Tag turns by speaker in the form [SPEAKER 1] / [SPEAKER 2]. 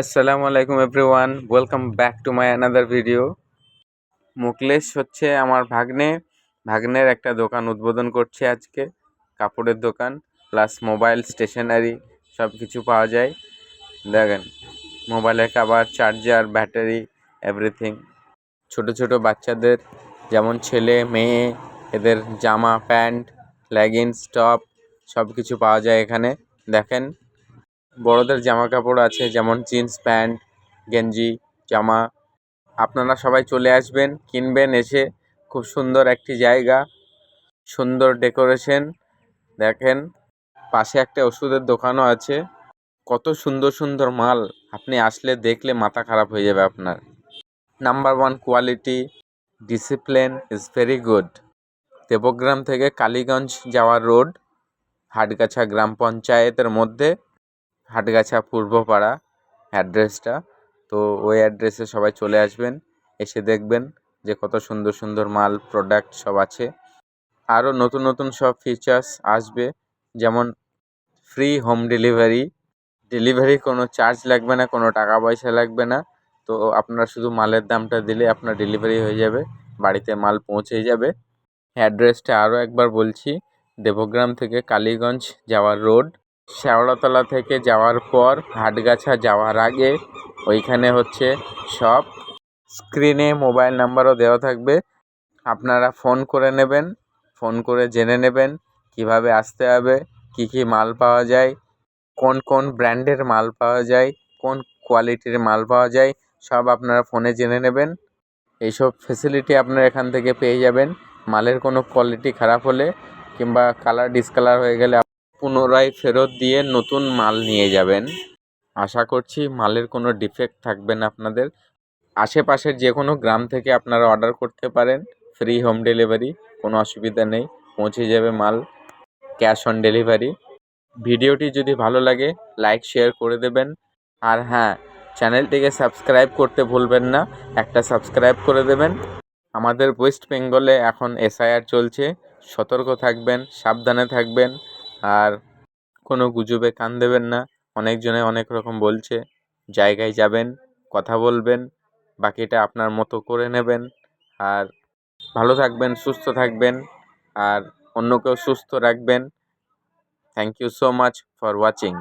[SPEAKER 1] আসসালামু আলাইকুম everyone welcome back to my another video Mukles হচ্ছে আমার ভাগ্নে। ভাগ্নের একটা দোকান উদ্বোধন করছে আজকে। কাপড়ের দোকান প্লাস মোবাইল স্টেশনারি সব কিছু পাওয়া যায়। দেখেন মোবাইলের কাভার চার্জার ব্যাটারি এভরিথিং ছোট ছোট বাচ্চাদের, যেমন ছেলে, মেয়ে, এদের জামা, প্যান্ট লেগিংস টপ সব কিছু পাওয়া যায় এখানে। দেখেন বড়দের জামা কাপড় আছে, যেমন জিন্স প্যান্ট গেঞ্জি, জামা। আপনারা সবাই চলে আসবেন, কিনবেন, এসে খুব সুন্দর একটি জায়গা, সুন্দর ডেকোরেশন। দেখেন, পাশে একটা ওষুধের দোকানও আছে। কত সুন্দর সুন্দর মাল। আপনি আসলে দেখলে মাথা খারাপ হয়ে যাবে আপনার। Number one quality discipline is very good Debagram থেকে কালীগঞ্জ যাওয়ার রোড হাটগাছা গ্রাম পঞ্চায়েতের মধ্যে। হাটগাছা পূর্বপাড়া অ্যাড্রেসটা তো ওই অ্যাড্রেসে সবাই চলে আসবেন, এসে দেখবেন যে কত সুন্দর সুন্দর মাল প্রোডাক্ট সব আছে। আরও নতুন নতুন সব ফিচার্স আসবে, যেমন ফ্রি হোম ডেলিভারি ডেলিভারি কোনো চার্জ লাগবে না, কোনো টাকা পয়সা লাগবে না। তো আপনারা শুধু মালের দামটা দিলে আপনার ডেলিভারি হয়ে যাবে, বাড়িতে মাল পৌঁছে যাবে। অ্যাড্রেসটা আরও একবার বলছি, দেবগ্রাম থেকে কালীগঞ্জ যাওয়ার রোড শ্যাওড়াতলা থেকে যাওয়ার পর হাটগাছা যাওয়ার আগে ওইখানে হচ্ছে শপ স্ক্রিনে মোবাইল নাম্বারও দেওয়া থাকবে। আপনারা ফোন করে নেবেন, ফোন করে জেনে নেবেন কীভাবে আসতে হবে, কী কী মাল পাওয়া যায়, কোন কোন ব্র্যান্ডের মাল পাওয়া যায়, কোন কোয়ালিটির মাল পাওয়া যায়, সব আপনারা ফোনে জেনে নেবেন। এইসব ফেসিলিটি আপনারা এখান থেকে পেয়ে যাবেন। মালের কোনো কোয়ালিটি খারাপ হলে কিংবা কালার ডিসকালার হয়ে গেলে পুনরায় ফেরত দিয়ে নতুন মাল নিয়ে যাবেন। আশা করছি মালের কোনো ডিফেক্ট থাকবে না আপনাদের। আশেপাশের যে কোনো গ্রাম থেকে আপনারা অর্ডার করতে পারেন। ফ্রি হোম ডেলিভারি, কোনো অসুবিধা নেই। পৌঁছে যাবে মাল, ক্যাশ অন ডেলিভারি। ভিডিওটি যদি ভালো লাগে, লাইক, শেয়ার করে দেবেন। আর হ্যাঁ চ্যানেলটিকে সাবস্ক্রাইব করতে ভুলবেন না। একটা সাবস্ক্রাইব করে দেবেন। আমাদের ওয়েস্ট বেঙ্গলে এখন এসআইআর চলছে। সতর্ক থাকবেন, সাবধানে থাকবেন। আর কোনো গুজবে কান দেবেন না। অনেকজনে অনেক রকম বলছে, জায়গায় যাবেন, কথা বলবেন, বাকিটা আপনার মতো করে নেবেন। আর ভালো থাকবেন, সুস্থ থাকবেন, আর অন্যকেও সুস্থ রাখবেন। Thank you so much for watching